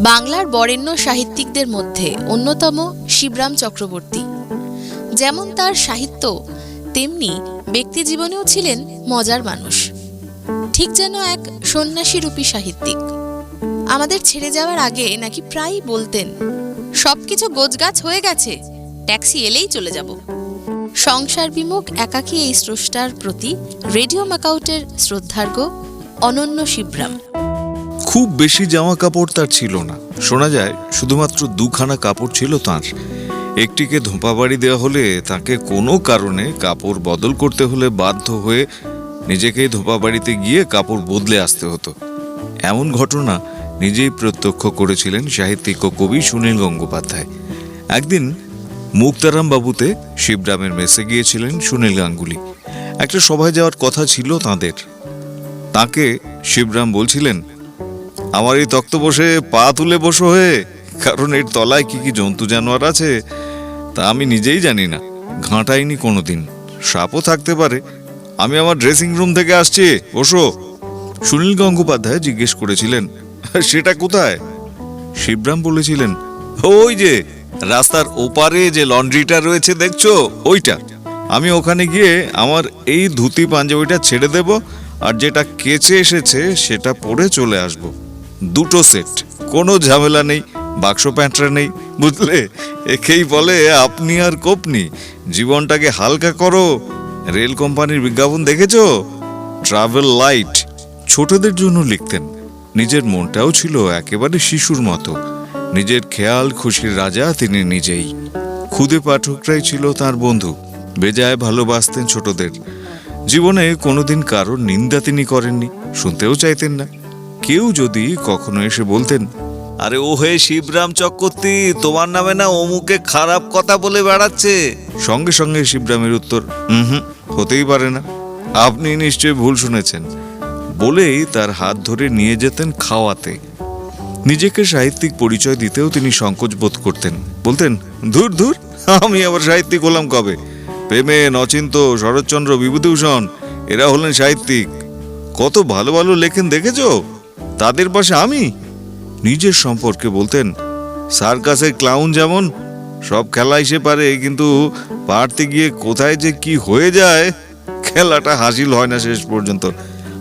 বাংলার বরেণ্য সাহিত্যিকদের মধ্যে অন্যতম শিবরাম চক্রবর্তী। যেমন তার সাহিত্য, তেমনি ব্যক্তি জীবনেও ছিলেন মজার মানুষ। ঠিক যেন এক সন্ন্যাসীরূপী সাহিত্যিক। আমাদের ছেড়ে যাওয়ার আগে নাকি প্রায়ই বলতেন, সবকিছু গোছগাছ হয়ে গেছে, ট্যাক্সি এলেই চলে যাব। সংসার বিমুখ একাকী এই স্রষ্টার প্রতি রেডিও ম্যাকাউটের শ্রদ্ধার্ঘ অনন্য শিবরাম। খুব বেশি জামা কাপড় তার ছিল না। শোনা যায়, শুধুমাত্র দুখানা কাপড় ছিল তাঁর। একটিকে ধোঁপা বাড়ি দেওয়া হলে তাকে কোনো কারণে কাপড় বদল করতে হলে বাধ্য হয়ে নিজেকেই ধোপা বাড়িতে গিয়ে কাপড় বদলে আসতে হতো। এমন ঘটনা নিজেই প্রত্যক্ষ করেছিলেন সাহিত্যিক ও কবি সুনীল গঙ্গোপাধ্যায়। একদিন মুক্তারাম বাবুতে শিবরামের মেসে গিয়েছিলেন সুনীল গাঙ্গুলি। একটা সভায় যাওয়ার কথা ছিল তাঁদের। তাকে শিবরাম বলছিলেন আমার এই তক্ত বসে পা তুলে বসো হয়ে কারণ এর তলায় কি কি জন্তু জানোয়ার আছে, তা আমি নিজেই জানি না। ঘাঁটাইনি কোনো দিন সাপও থাকতে পারে। আমি আমার ড্রেসিং রুম থেকে আসছি। বসো। সুনীল গঙ্গোপাধ্যায় জিজ্ঞেস করেছিলেন, সেটা কোথায়? শিবরাম বলেছিলেন, ওই যে, রাস্তার ওপারে যে লন্ড্রিটা রয়েছে, দেখছ? ওইটা। আমি ওখানে গিয়ে আমার এই ধুতি পাঞ্জাবিটা ছেড়ে দেব, আর যেটা কেচে এসেছে, সেটা পরে চলে আসব। দুটো সেট। কোনো ঝামেলা নেই, বাক্স প্যাঁটরা নেই, বুঝলে? একেই বলে আপনি আর কোপনি। জীবনটাকে হালকা করো। রেল কোম্পানির বিজ্ঞাপন দেখেছ? Travel light. ছোটদের জন্য লিখতেন। নিজের মনটাও ছিল একেবারে শিশুর মতো। নিজের খেয়াল খুশির রাজা তিনি নিজেই। খুদে পাঠকরাই ছিল তার বন্ধু। বেজায় ভালোবাসতেন ছোটদের। জীবনে কোনোদিন কারোর নিন্দা তিনি করেননি, শুনতেও চাইতেন না। কেউ যদি কখনো এসে বলতেন, আরে ও হে শিবরাম চক্রবর্তী, তোমার নামে না অমুকে খারাপ কথা বলে বেড়াচ্ছে? সঙ্গে সঙ্গে শিবরামের উত্তর হুম, হতেই পারে না। আপনি নিশ্চয়ই ভুল শুনেছেন। বলেই তার হাত ধরে নিয়ে যেতেন খাওয়াতে। নিজেকে সাহিত্যিক পরিচয় দিতেও তিনি সংকোচ বোধ করতেন। বলতেন, ধুর ধুর, আমি আবার সাহিত্যিক হলাম কবে? প্রেমে নচিন্ত শরৎচন্দ্র বিভূতিভূষণ, এরা হলেন সাহিত্যিক। কত ভালো ভালো লেখেন, দেখেছ? তাদের পাশে আমি? নিজের সম্পর্কে বলতেন, সার্কাসের ক্লাউন যেমন, সব খেলাই সে পারে, কিন্তু পারতে গিয়ে কোথায় যে কি হয়ে যায়, খেলাটা হাসিল হয় না শেষ পর্যন্ত।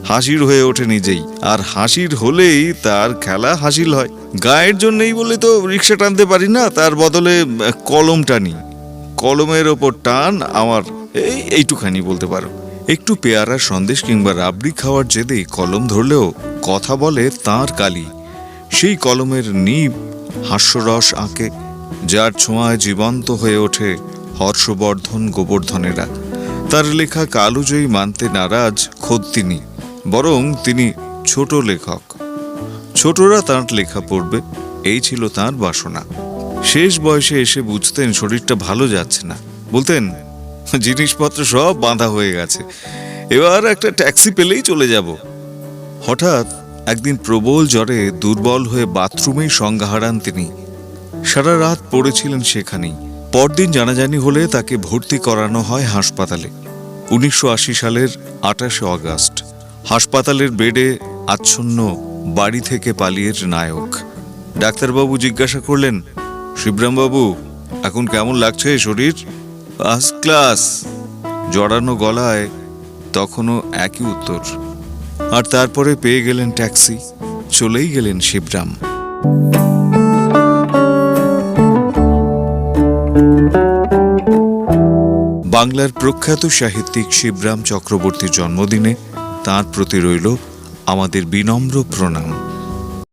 হাসির হয়ে ওঠে নিজেই, আর হাসির হলেই তার খেলা হাসিল হয়। গায়ের জন্যই বলে তো রিক্সা টানতে পারি না, তার বদলে কলম টানি। কলমের ওপর টান আমার, এই, এইটুখানি বলতে পারো। একটু পেয়ারা সন্দেশ কিংবা রাবড়ি খাওয়ার জেদেই কলম ধরলেও কথা বলে তার কালি। সেই কলমের নিব হাস্যরস আঁকে, যার ছোঁয়ায় জীবন্ত হয়ে ওঠে হর্ষবর্ধন গোবর্ধনেরা। তার লেখা কালুজয়ী মানতে নারাজ খোদ তিনি, বরং তিনি ছোট লেখক। ছোটরা তাঁর লেখা পড়বে, এই ছিল তার বাসনা। শেষ বয়সে এসে বুঝতেন শরীরটা ভালো যাচ্ছে না। বলতেন, জিনিসপত্র সব বাঁধা হয়ে গেছে। এবার একটা ট্যাক্সি পেলেই চলে যাব। হঠাৎ একদিন প্রবল জ্বরে দুর্বল হয়ে বাথরুমেই সংজ্ঞা হারান তিনি। সারা রাত পড়েছিলেন সেখানেই। পরদিন জানাজানি হলে তাকে ভর্তি করানো হয় হাসপাতালে। উনিশশো আশি সালের আঠাশে অগাস্ট। হাসপাতালের বেডে আচ্ছন্ন বাড়ি থেকে পালিয়ে নায়ক। ডাক্তারবাবু জিজ্ঞাসা করলেন, শিবরামবাবু, এখন কেমন লাগছে শরীর? First class. জড়ানো গলায় তখনও একই উত্তর। আর তারপরে পেয়ে গেলেন ট্যাক্সি, চলেই গেলেন শিবরাম। বাংলার প্রখ্যাত সাহিত্যিক শিবরাম চক্রবর্তীর জন্মদিনে তার প্রতি রইল আমাদের বিনম্র প্রণাম।